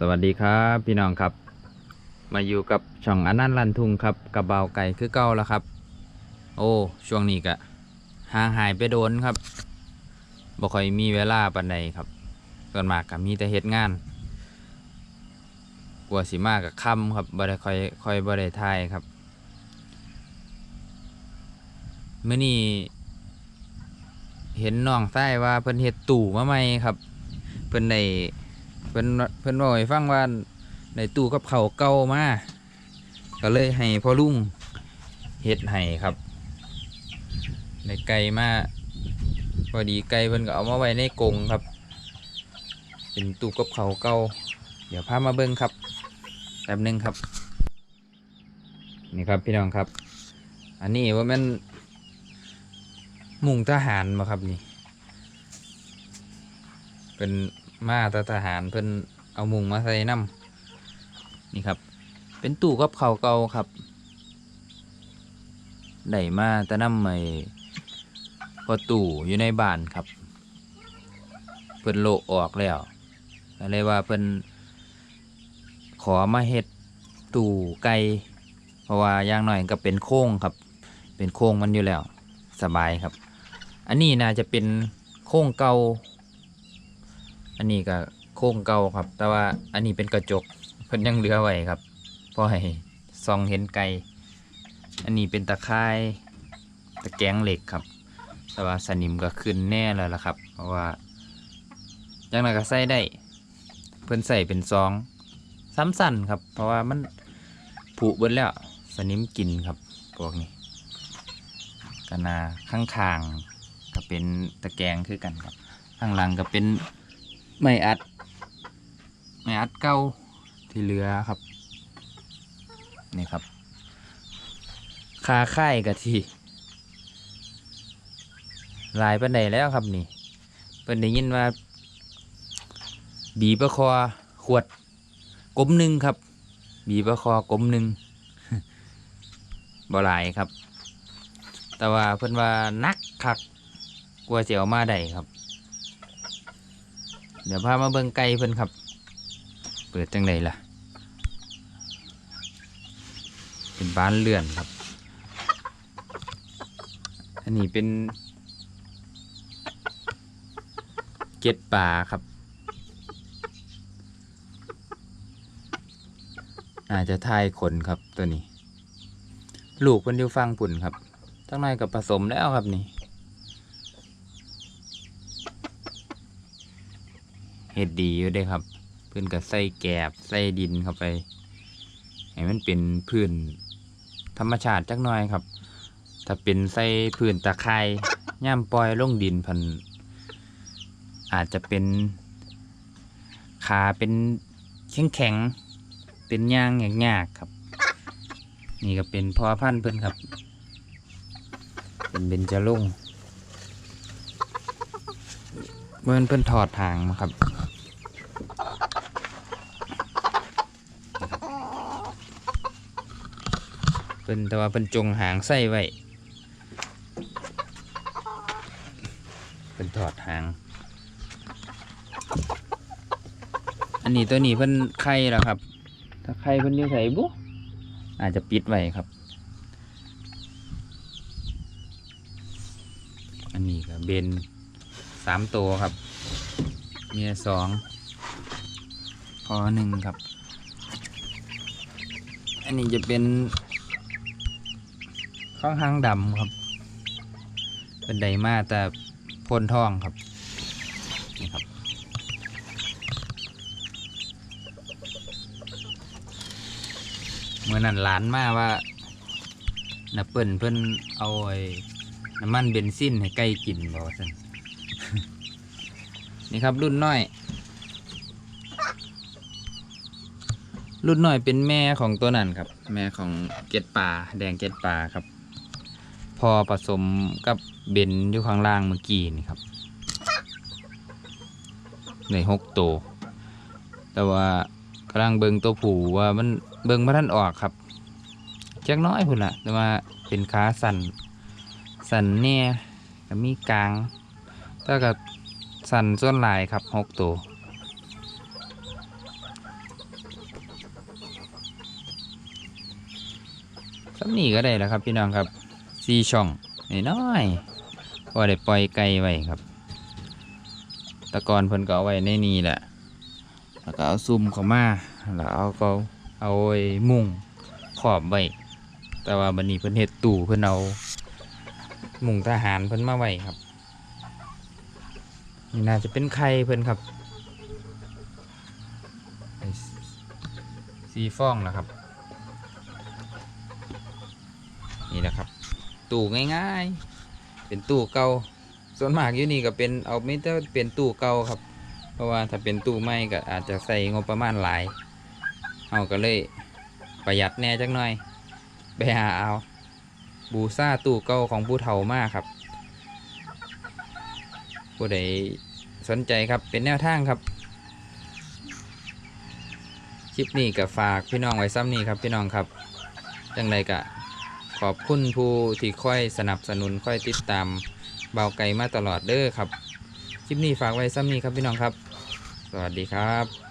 สวัสดีครับพี่น้องครับ มาอยู่กับช่องอนันต์ลันทุงครับกับเบาไก่คือเก่าแล้วครับ โอ้ช่วงนี้กะห่างหายไปโดนครับบ่ค่อยมีเวลาปันใดครับส่วนมากก็มีแต่เฮ็ดงานกลัวสิมากกับค่ำครับบ่ได้ค่อยค่อยบ่ได้ทายครับเมื้อนี้เห็นน้องใต้ว่าเพิ่นเฮ็ดตู้มาใหม่ครับ เพิ่นได้เพิ่นเพิ่นบอกให้ฟังว่าในตู้กับเขาเก่ามาก็เลยให้พ่อลุงเฮ็ดให้ครับในไก่มาพอดีไก่เพิ่นก็เอามาไว้ในกรงครับ เป็นตู้กับเขาเก่าเดี๋ยวพามาเบิ่งครับแป๊บหนึงครับ นี่ครับพี่น้องครับ อันนี้ว่ามันมุงทหารมาครับนี่ เป็น มาตทหารเพิ่นเอามุงมาใส่น้ำนี่ครับ เป็นตู้กับเขาเก่าครับได้มาต่น้ำใหม่พอตู้อยู่ในบ้านครับ เพิ่นโลออกแล้วก็เลยว่าเพิ่นขอมาเฮ็ดตู้ไก่เพราะว่าอย่างหน่อยก็เป็นโค้งครับ เป็นโค้งมันอยู่แล้ว สบายครับ อันนี้น่าจะเป็นโค้งเก่า อันนี้ก็โค้งเก่าครับ แต่ว่าอันนี้เป็นกระจกเพิ่นยังเหลือไว้ครับเพราะให้ส่องเห็นไกลอันนี้เป็นตะข่ายตะแกรงเหล็กครับ แต่ว่าสนิมก็ขึ้นแน่แล้วล่ะครับ เพราะว่ายังไงก็ใส่ได้ เพิ่นใส่เป็นซองซ้ำสั่นครับ เพราะว่ามันผุเบิดแล้วสนิมกินครับพวกนี้กนาข้างคางๆก็เป็นตะแกรงคือกันครับข้างหลังก็เป็น ไม้อัด ไม้อัดเก่าที่เหลือครับ นี่ครับ คาค่ายกะที่ลายปันใดแล้วครับนี่เพิ่นได้ยินว่า บีประคอขวดกลมหนึ่งครับ บีประคอกลมหนึ่งบ่หลายครับ แต่ว่าเพิ่นว่านักคักกลัวเสียวมาได้ครับ เดี๋ยวพามาเบิ่งไก่เพิ่นครับ เปิดจังไดล่ะ เป็นบ้านเลื่อนครับ อันนี้เป็น เก็ดป่าครับ อาจจะทายขนครับตัวนี้ ลูกเพิ่นอยู่ฟังปุ่นครับตั้งน้อยกับผสมแล้วครับนี่ เฮ็ดดีอยู่เด้ครับ เพื่อนก็ใส่แกบใส่ดินเข้าไปให้มันเป็นพื้นธรรมชาติจักหน่อยครับ ถ้าเป็นใส่พื้นตะไคร่ย่ามปล่อยลงดินพันอาจจะเป็นขาเป็นแข็งแข็งเป็นย่างยากๆครับ นี่ก็เป็นพ่อพันธุ์เพิ่นครับ เป็นเบญจรงค์เมื่อเพิ่นถอดทางมาครับ เป็นแต่ว่าเป็นจงหางไส้ไว้เป็นถอดหาง อันนี้ตัวนี้เพิ่นไข่แล้วครับ ถ้าไข่เพิ่นอยู่ใส่บุอาจจะปิดไว้ครับ อันนี้ก็เบนสามตัวครับ เมียสองพอหนึ่งครับ อันนี้จะเป็น ข้างหางดำครับ เป็นไดมาแต่พ่นทองครับ นี่ครับ เมื่อนั้นหลานมาว่าน้าเปิ้นเพิ่นเอาไอ้น้ำมันเบนซินให้ไก่กินบ่สันนี่ครับรุ่นน้อย รุ่นน้อยเป็นแม่ของตัวนั้นครับ แม่ของเก็ดปลาแดงเก็ดปลาครับ พอผสมกับเบนอยู่ข้างล่างเมื่อกี้นี่ครับในหกตัวแต่ว่ากำลังเบิงตัวผูว่ามันเบิงมาท่านออกครับจักน้อยพุ่นละแต่ว่าเป็นขาสันสันเนี่ยก็มีกลางถ้ากับสันส่วนลายครับหกตัวสัมนี่ก็ได้แล้วครับพี่น้องครับ สี่ช่องน้อยๆพอได้ปล่อยไก่ไว้ครับ ตะกอนเพิ่นก็เอาไว้ในนี้แหละ แล้วก็เอาซุ่มเข้ามาแล้วเอาก็เอาไอ้มุ้งขอบไว้แต่ว่าบันนี้เพิ่นเฮ็ดตู้เพิ่นเอามุงทหารเพิ่นมาไว้ครับนี่น่าจะเป็นไข่เพิ่นครับสีฟองนะครับ นี่แหละครับ ตู้ง่ายๆ เป็นตู้เก่าส่วนมากอยู่นี่ก็เป็นเอาไม่ได้เป็นตู้เก่าครับ เพราะว่าถ้าเป็นตู้ใหม่ก็อาจจะใส่งบประมาณหลายเอาก็เลยประหยัดแน่จักหน่อยไปหาเอาบูซ่าตู้เก่าของผู้เฒ่ามากครับ ผู้ใดสนใจครับเป็นแนวทางครับคลิปนี้ก็ฝากพี่น้องไว้ซ้ำนี้ครับพี่น้องครับจังไรก็ ขอบคุณผู้ที่ค่อยสนับสนุนค่อยติดตามเบาไก่มาตลอดเด้อครับ คลิปนี้ฝากไว้ซ้ำนี้ครับพี่น้องครับ สวัสดีครับ